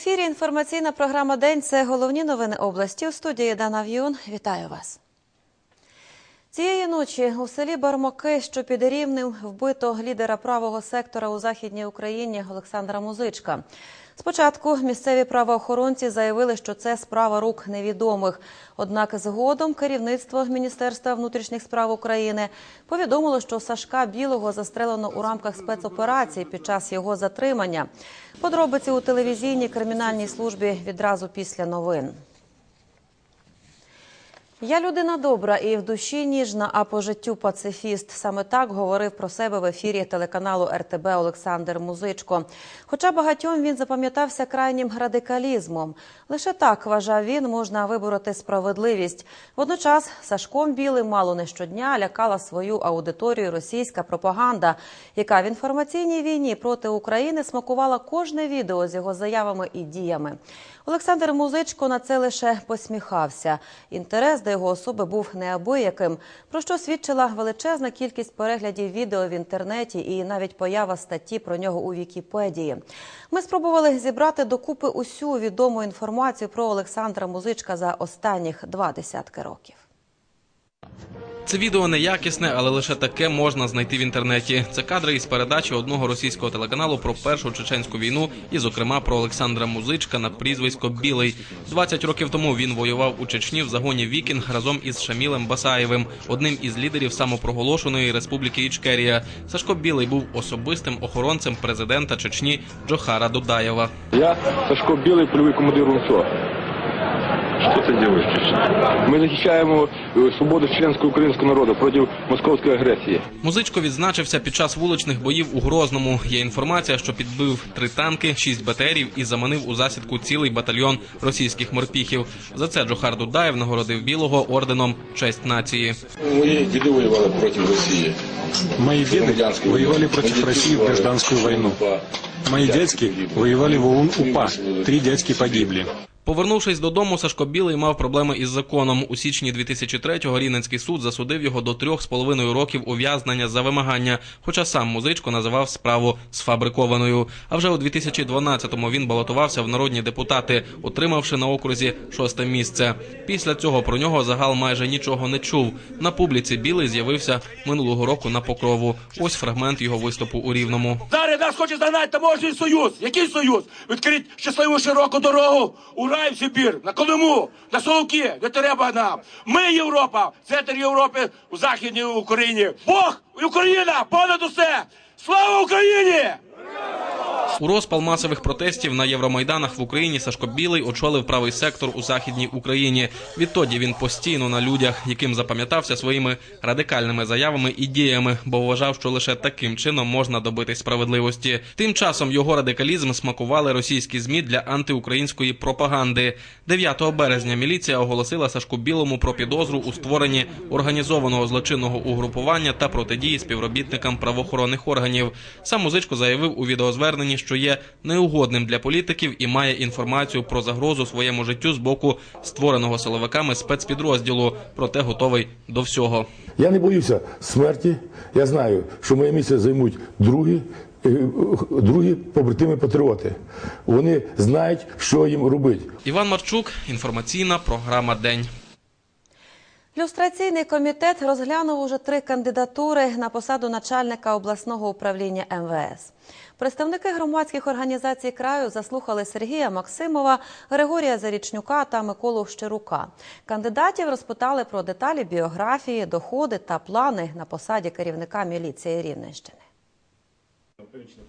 Ефірі інформаційна програма День. Це головні новини області. У студії Дана В'юн. Вітаю вас. Цієї ночі у селі Бармаки, що під Рівнем, вбито лідера правого сектора у західній Україні Олександра Музичка. Спочатку місцеві правоохоронці заявили, що це справа рук невідомих. Однак згодом керівництво Міністерства внутрішніх справ України повідомило, що Сашка Білого застрелено у рамках спецоперації під час його затримання. Подробиці у телевізійній кримінальній службі відразу після новин. Я людина добра і в душі ніжна, а по життю пацифіст. Саме так говорив про себе в ефірі телеканалу РТБ Олександр Музичко. Хоча багатьом він запам'ятався крайнім радикалізмом. Лише так вважав він, можна вибороти справедливість. Водночас Сашком Білим мало не щодня лякала свою аудиторію російська пропаганда, яка в інформаційній війні проти України смакувала кожне відео з його заявами і діями. Олександр Музичко на це лише посміхався. Інтерес до його особи був неабияким, про що свідчила величезна кількість переглядів відео в інтернеті і навіть поява статті про нього у Вікіпедії. Ми спробували зібрати докупи усю відому інформацію про Олександра Музичка за останніх два десятки років. Це відео неякісне, але лише таке можна знайти в інтернеті. Це кадри із передачі одного російського телеканалу про першу чеченську війну, і, зокрема, про Олександра Музичка на прізвисько Білий. 20 років тому він воював у Чечні в загоні Вікінг разом із Шамілем Басаєвим, одним із лідерів самопроголошеної республіки Ічкерія. Сашко Білий був особистим охоронцем президента Чечні Джохара Дудаєва. Я Сашко Білий, польовий командир УНСО. Что ты делаешь в Чечне? Ми захищаємо е, свободу членського українського народу проти московської агресії. Музичко відзначився під час вуличних боїв у Грозному. Є інформація, що підбив три танки, шість БТРів і заманив у засідку цілий батальйон російських морпіхів. За це Джохар Дудаєв нагородив білого орденом честь нації. Мои деды воевали против России. Мои деды Гражданскую воевали войну. против Мои России в дети гражданскую воевали войну. по- Мои дядьки воевали в ОУН-УПА. Три дядьки погибли. Повернувшись додому, Сашко Білий мав проблеми із законом. У січні 2003-го Рівненський суд засудив його до трьох з половиною років ув'язнення за вимагання, хоча сам музичко називав справу сфабрикованою. А вже у 2012-му він балотувався в народні депутати, отримавши на окрузі шосте місце. Після цього про нього загал майже нічого не чув. На публіці Білий з'явився минулого року на покрову. Ось фрагмент його виступу у Рівному. Зараз нас хоче загнати таможній союз. Який союз? Відкрить щасливу широку дорогу у рай в Сибір, на Колиму, на Соловки, де треба нам. Ми Європа, центр Європи у Західній Україні. Бог і Україна понад усе! Слава Україні! У розпал масових протестів на Євромайданах в Україні Сашко Білий очолив правий сектор у західній Україні. Відтоді він постійно на людях, яким запам'ятався своїми радикальними заявами і діями, бо вважав, що лише таким чином можна добитись справедливості. Тим часом його радикалізм смакували російські змі для антиукраїнської пропаганди. 9 березня міліція оголосила Сашку Білому про підозру у створенні організованого злочинного угрупування та протидії співробітникам правоохоронних органів. Сам музичко заявив у відеозверненні, що є неугодним для політиків і має інформацію про загрозу своєму життю з боку створеного силовиками спецпідрозділу, проте готовий до всього. Я не боюся смерті. Я знаю, що моє місце займуть другі, е, другі побратими патріоти. Вони знають, що їм робити. Іван Марчук, інформаційна програма День. Люстраційний комітет розглянув уже три кандидатури на посаду начальника обласного управління МВС. Представники громадських організацій краю заслухали Сергія Максимова, Григорія Зарічнюка та Миколу Щирука. Кандидатів розпитали про деталі біографії, доходи та плани на посаді керівника міліції Рівненщини.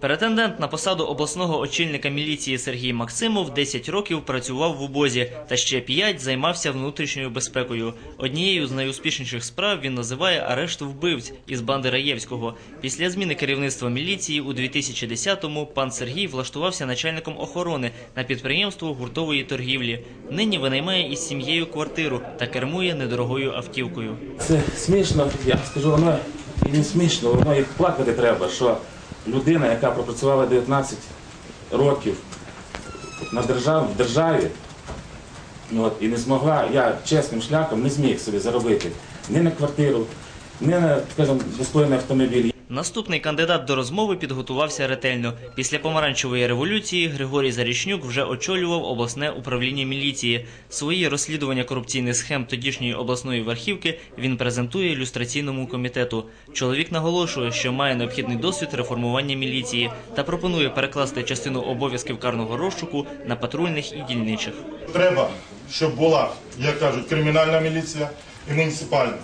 Претендент на посаду обласного очільника міліції Сергій Максимов 10 років працював в обозі та ще 5 займався внутрішньою безпекою. Однією з найуспішніших справ він називає арешт вбивць із банди Раєвського. Після зміни керівництва міліції у 2010-му пан Сергій влаштувався начальником охорони на підприємство гуртової торгівлі. Нині винаймає із сім'єю квартиру та кермує недорогою автівкою. Це смішно, я скажу, воно і не смішно, воно і плакати треба, що людина, яка пропрацювала 19 років на держав, в державі, ну, от, і не змогла, я чесним шляхом не зміг собі заробити ні на квартиру, ні на, скажімо, достойний автомобіль. Наступний кандидат до розмови підготувався ретельно. Після помаранчевої революції Григорій Зарічнюк вже очолював обласне управління міліції. Свої розслідування корупційних схем тодішньої обласної верхівки він презентує ілюстраційному комітету. Чоловік наголошує, що має необхідний досвід реформування міліції та пропонує перекласти частину обов'язків карного розшуку на патрульних і дільничих. Треба, щоб була, як кажуть, кримінальна міліція і муніципальна.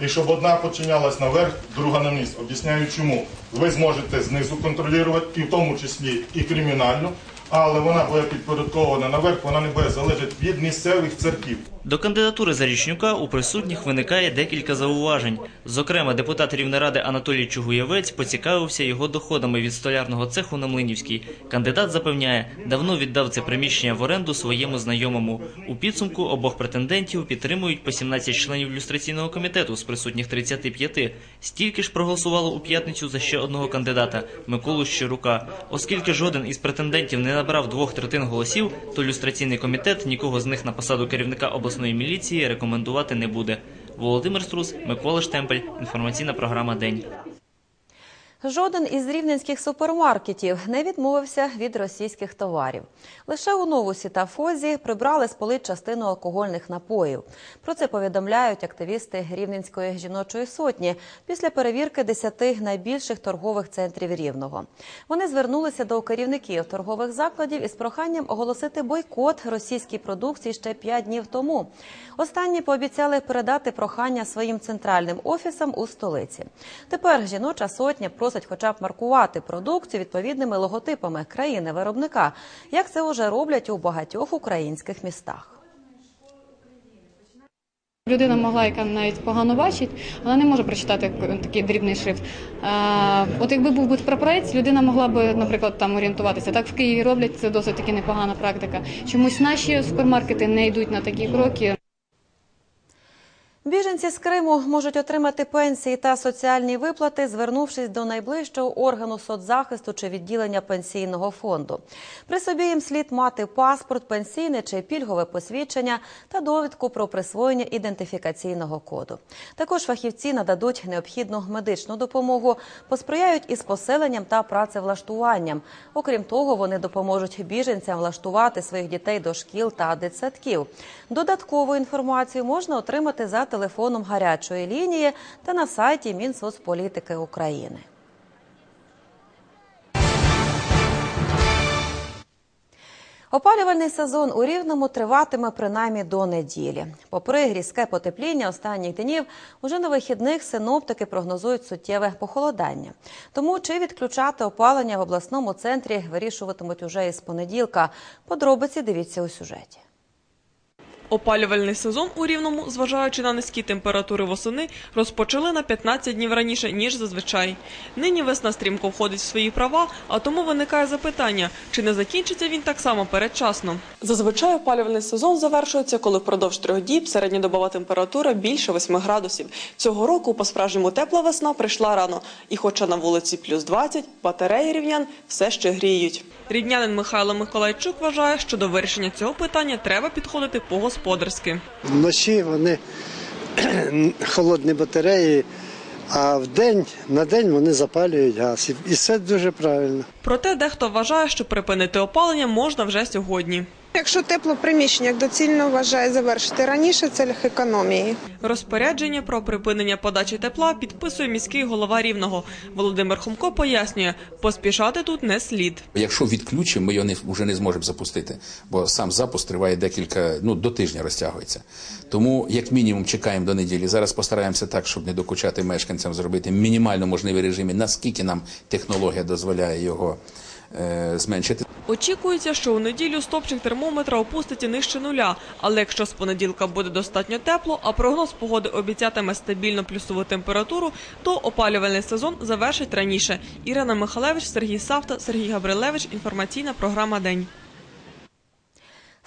І щоб одна починялась наверх, друга на низ. Об'ясняю чому. Ви зможете знизу контролювати, і в тому числі і кримінальну, але вона буде підпорядкована наверх, вона не буде залежати від місцевих церків. До кандидатури Зарічнюка у присутніх виникає декілька зауважень. Зокрема, депутат Рівнеради Анатолій Чугуєвець поцікавився його доходами від столярного цеху на Млинівській. Кандидат запевняє, давно віддав це приміщення в оренду своєму знайомому. У підсумку обох претендентів підтримують по 17 членів люстраційного комітету з присутніх 35. Стільки ж проголосувало у п'ятницю за ще одного кандидата Миколу Щирука. Оскільки жоден із претендентів не набрав двох третин голосів, то люстраційний комітет нікого з них на посаду керівника обласної міліції рекомендувати не буде. Володимир Струс, Микола Штемпель. Інформаційна програма День. Жоден із рівненських супермаркетів не відмовився від російських товарів. Лише у Новусі та Фозі прибрали з полиць частину алкогольних напоїв. Про це повідомляють активісти Рівненської жіночої сотні після перевірки 10 найбільших торгових центрів Рівного. Вони звернулися до керівників торгових закладів із проханням оголосити бойкот російській продукції ще 5 днів тому. Останні пообіцяли передати прохання своїм центральним офісам у столиці. Тепер жіноча сотня просить хоча б маркувати продукцію відповідними логотипами країни-виробника, як це вже роблять у багатьох українських містах. Людина могла, яка навіть погано бачить, вона не може прочитати такий дрібний шрифт. От якби був би прапорець, людина могла би, наприклад, там орієнтуватися. Так в Києві роблять це досить таки непогана практика. Чомусь наші супермаркети не йдуть на такі кроки. Біженці з Криму можуть отримати пенсії та соціальні виплати, звернувшись до найближчого органу соцзахисту чи відділення пенсійного фонду. При собі їм слід мати паспорт, пенсійне чи пільгове посвідчення та довідку про присвоєння ідентифікаційного коду. Також фахівці нададуть необхідну медичну допомогу, посприяють із поселенням та працевлаштуванням. Окрім того, вони допоможуть біженцям влаштувати своїх дітей до шкіл та дитсадків. Додаткову інформацію можна отримати за телефоном гарячої лінії та на сайті Мінсоцполітики України. Опалювальний сезон у Рівному триватиме принаймні до неділі. Попри різке потепління останніх днів, уже на вихідних синоптики прогнозують суттєве похолодання. Тому чи відключати опалення в обласному центрі вирішуватимуть уже із понеділка. Подробиці дивіться у сюжеті. Опалювальний сезон у Рівному, зважаючи на низькі температури восени, розпочали на 15 днів раніше, ніж зазвичай. Нині весна стрімко входить в свої права, а тому виникає запитання, чи не закінчиться він так само передчасно. Зазвичай опалювальний сезон завершується, коли впродовж трьох діб середньодобова температура більше 8 градусів. Цього року по-справжньому тепла весна прийшла рано. І хоча на вулиці плюс 20, батареї рівнян все ще гріють. Рівнянин Михайло Миколайчук вважає, що до вирішення цього питання треба підходити по-господарськи. Вночі вони холодні батареї, а в день на день вони запалюють газ. І- все дуже правильно. Проте дехто вважає, що припинити опалення можна вже сьогодні. Якщо тепло приміщення доцільно вважає завершити раніше, це економії. Розпорядження про припинення подачі тепла підписує міський голова Рівного. Володимир Хомко пояснює, поспішати тут не слід. Якщо відключимо, ми його не, вже не зможемо запустити, бо сам запуск триває декілька, ну до тижня розтягується. Тому, як мінімум, чекаємо до неділі. Зараз постараємося так, щоб не докучати мешканцям, зробити мінімально можливі режими, наскільки нам технологія дозволяє його зменшити. Очікується, що у неділю стопчик термометра опуститься нижче нуля. Але якщо з понеділка буде достатньо тепло, а прогноз погоди обіцятиме стабільно плюсову температуру, то опалювальний сезон завершить раніше. Ірина Михалевич, Сергій Савта, Сергій Габрилевич. Інформаційна програма День.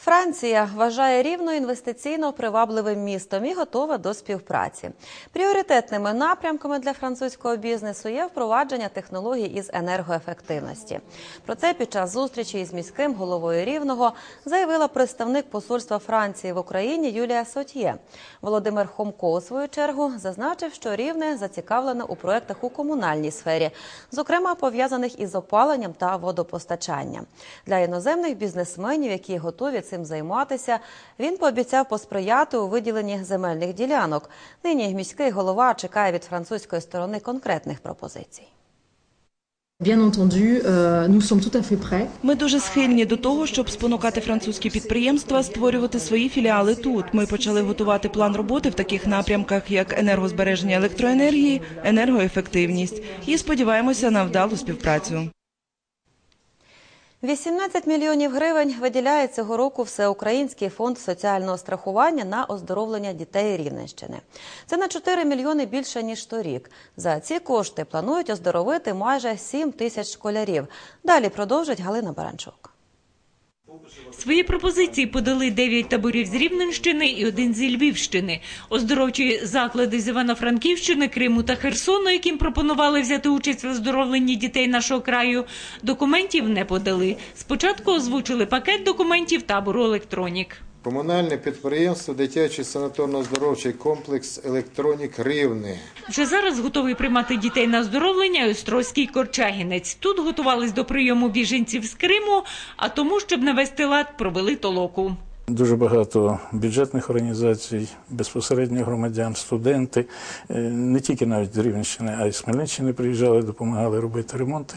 Франція вважає рівно інвестиційно привабливим містом і готова до співпраці. Пріоритетними напрямками для французького бізнесу є впровадження технологій із енергоефективності. Про це під час зустрічі із міським головою рівного заявила представник посольства Франції в Україні Юлія Сотьє. Володимир Хомко у свою чергу зазначив, що рівне зацікавлене у проектах у комунальній сфері, зокрема пов'язаних із опаленням та водопостачанням. Для іноземних бізнесменів, які готові цим займатися, він пообіцяв посприяти у виділенні земельних ділянок. Нині міський голова чекає від французької сторони конкретних пропозицій. Euh. Ми дуже схильні до того, щоб спонукати французькі підприємства створювати свої філіали тут. Ми почали готувати план роботи в таких напрямках, як енергозбереження електроенергії, енергоефективність, і сподіваємося на вдалу співпрацю. 18 мільйонів гривень виділяє цього року Всеукраїнський фонд соціального страхування на оздоровлення дітей Рівненщини. Це на 4 мільйони більше ніж торік. За ці кошти планують оздоровити майже 7 тисяч школярів. Далі продовжить Галина Баранчук. Свої пропозиції подали дев'ять таборів з Рівненщини і один зі Львівщини. Оздоровчі заклади з Івано-Франківщини, Криму та Херсону, яким пропонували взяти участь в оздоровленні дітей нашого краю, документів не подали. Спочатку озвучили пакет документів табору «Електронік». Комунальне підприємство Дитячий санаторно-оздоровчий комплекс Електронік Рівне. Вже зараз готовий приймати дітей на оздоровлення і Острозький Корчагінець. Тут готувались до прийому біженців з Криму, а тому, щоб навести лад, провели толоку. Дуже багато бюджетних організацій, безпосередньо громадян, студенти, е, не тільки навіть з Рівненщини, а й з Хмельниччини приїжджали, допомагали робити ремонти.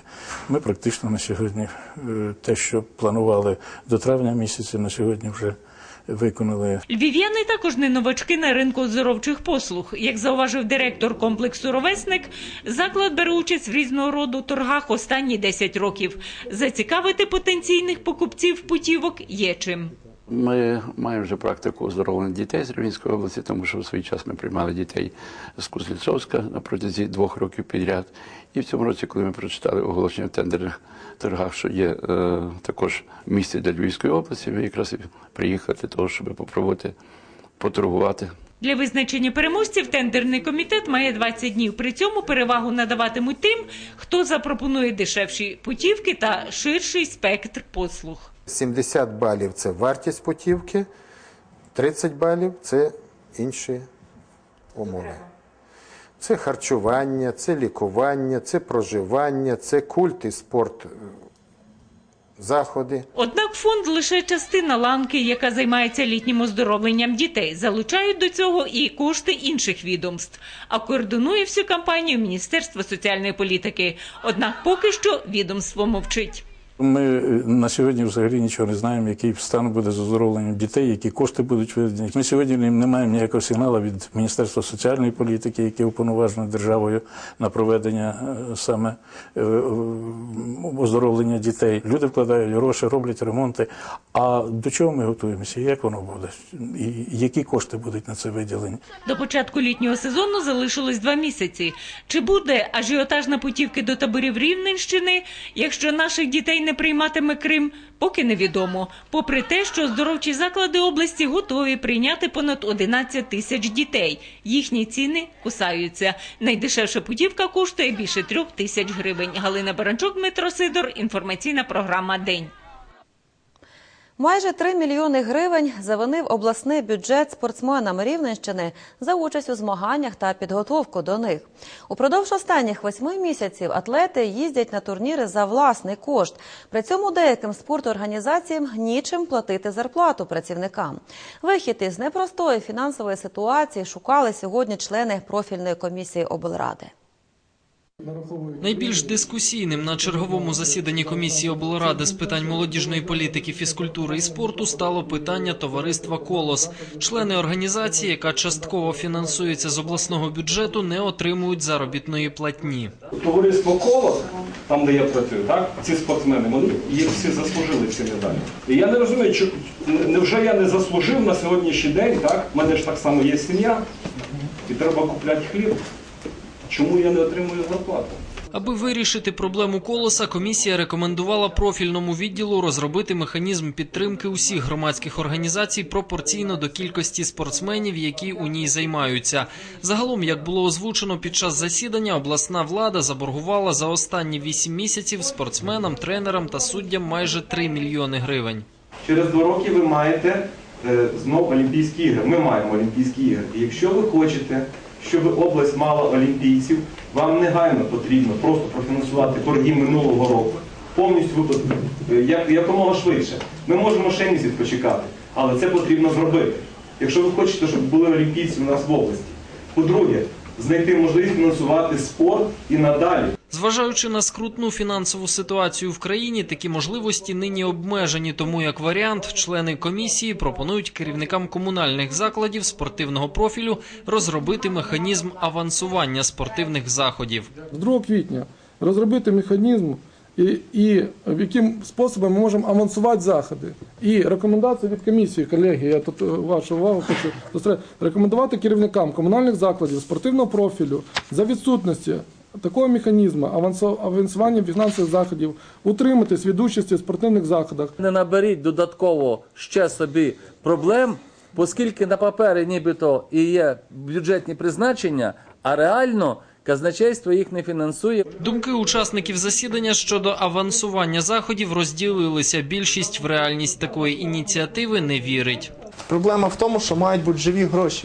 Ми практично на сьогодні е, те, що планували до травня місяця, на сьогодні вже виконали. Львів'яни також не новачки на ринку оздоровчих послуг. Як зауважив директор комплексу «Ровесник», заклад бере участь в різного роду торгах останні 10 років. Зацікавити потенційних покупців путівок є чим. Ми маємо вже практику оздоровлення дітей з Рівненської області, тому що в свій час ми приймали дітей з Кузнєцовська на протязі двох років підряд. І в цьому році, коли ми прочитали оголошення в тендерних торгах, що є е, також місце для Львівської області, ми якраз і приїхали для того, щоб попробувати поторгувати. Для визначення переможців тендерний комітет має 20 днів. При цьому перевагу надаватимуть тим, хто запропонує дешевші путівки та ширший спектр послуг. 70 балів це вартість путівки, 30 балів це інші умови. Це харчування, це лікування, це проживання, це культ і спорт, е, заходи. Однак фонд лише частина ланки, яка займається літнім оздоровленням дітей. Залучають до цього і кошти інших відомств. А координує всю кампанію Міністерство соціальної політики. Однак поки що відомство мовчить. Ми е, на сьогодні взагалі нічого не знаємо, який стан буде з оздоровленням дітей, які кошти будуть видані. Ми сьогодні не маємо ніякого сигналу від Міністерства соціальної політики, яке уповноважено державою на проведення е, саме е, оздоровлення дітей. Люди вкладають гроші, роблять ремонти. А до чого ми готуємося? Як воно буде? І які кошти будуть на це виділені? До початку літнього сезону залишилось два місяці. Чи буде ажіотаж на путівки до таборів Рівненщини, якщо наших дітей не прийматиме Крим, поки невідомо. Попри те, що здоровчі заклади області готові прийняти понад 11 тисяч дітей. Їхні ціни кусаються. Найдешевша путівка коштує більше трьох тисяч гривень. Галина Баранчук, Дмитро Сидор. Інформаційна програма День. Майже 3 мільйони гривень завинив обласний бюджет спортсменам Рівненщини за участь у змаганнях та підготовку до них. Упродовж останніх восьми місяців атлети їздять на турніри за власний кошт. При цьому деяким спорторганізаціям нічим платити зарплату працівникам. Вихід із непростої фінансової ситуації шукали сьогодні члени профільної комісії облради. Найбільш дискусійним на черговому засіданні комісії облради з питань молодіжної політики, фізкультури і спорту стало питання товариства Колос. Члени організації, яка частково фінансується з обласного бюджету, не отримують заробітної платні. Товариство коло, там де я працюю, так ці спортсмени, вони їх всі заслужили ці медалі. І я не розумію, чи невже я не заслужив на сьогоднішній день, так? У мене ж так само є сім'я, і треба купляти хліб. Чому я не отримую зарплату? Аби вирішити проблему колоса, комісія рекомендувала профільному відділу розробити механізм підтримки усіх громадських організацій пропорційно до кількості спортсменів, які у ній займаються. Загалом, як було озвучено під час засідання, обласна влада заборгувала за останні 8 місяців спортсменам, тренерам та суддям майже 3 мільйони гривень. Через два роки ви маєте е, знов Олімпійські ігри. Ми маємо Олімпійські ігри. І якщо ви хочете, щоб область мала олімпійців, вам негайно потрібно просто профінансувати торгів минулого року. Повністю виплатити е, як, якомога швидше. Ми можемо ще місяць почекати, але це потрібно зробити. Якщо ви хочете, щоб були олімпійці у нас в області. По-друге, знайти можливість фінансувати спорт і надалі. Зважаючи на скрутну фінансову ситуацію в країні, такі можливості нині обмежені. Тому як варіант, члени комісії пропонують керівникам комунальних закладів спортивного профілю розробити механізм авансування спортивних заходів. З 2 квітня розробити механізм, і, і яким способом ми можемо авансувати заходи. І рекомендації від комісії, колеги, я тут е, вашу увагу хочу зосередити, рекомендувати керівникам комунальних закладів спортивного профілю за відсутності такого механізму авансування фінансових заходів утриматись від участі в спортивних заходах. Не наберіть додатково ще собі проблем, оскільки на папері нібито і є бюджетні призначення, а реально казначейство їх не фінансує. Думки учасників засідання щодо авансування заходів розділилися. Більшість в реальність такої ініціативи не вірить. Проблема в тому, що мають бути живі гроші.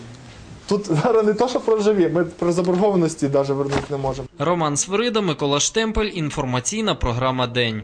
Тут зараз не то, що про живі, ми про заборгованості навіть вернути не можемо. Роман Свирида, Микола Штемпель. Інформаційна програма День.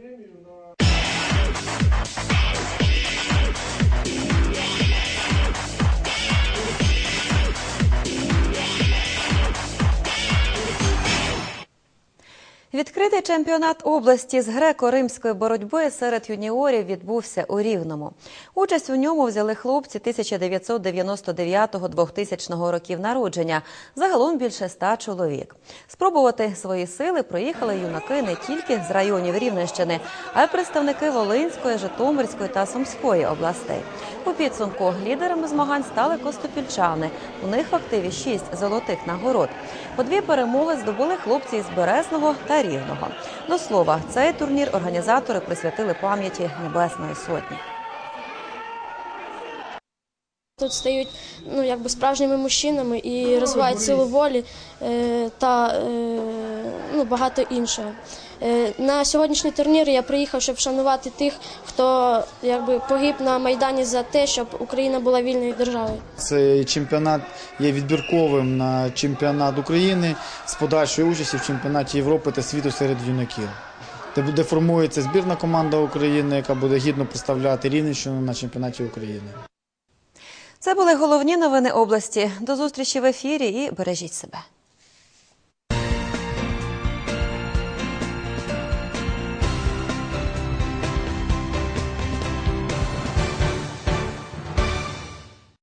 Відкритий чемпіонат області з греко-римської боротьби серед юніорів відбувся у Рівному. Участь у ньому взяли хлопці 1999-2000 років народження. Загалом більше ста чоловік. Спробувати свої сили приїхали юнаки не тільки з районів Рівненщини, а й представники Волинської, Житомирської та Сумської областей. У підсумку лідерами змагань стали костопільчани. У них в активі шість золотих нагород. По дві перемоги здобули хлопці із Березного та Рівного. До слова, цей турнір організатори присвятили пам'яті Небесної Сотні. Тут стають ну, якби справжніми мужчинами і розвивають силу волі е, та е, ну, багато іншого. Е, на сьогоднішній турнір я приїхав, щоб вшанувати тих, хто якби погиб на Майдані за те, щоб Україна була вільною державою. Цей чемпіонат є відбірковим на чемпіонат України з подальшою участю в чемпіонаті Європи та світу серед юнаків. Де буде формується збірна команда України, яка буде гідно представляти Рівненщину на чемпіонаті України. Це були головні новини області. До зустрічі в ефірі і бережіть себе.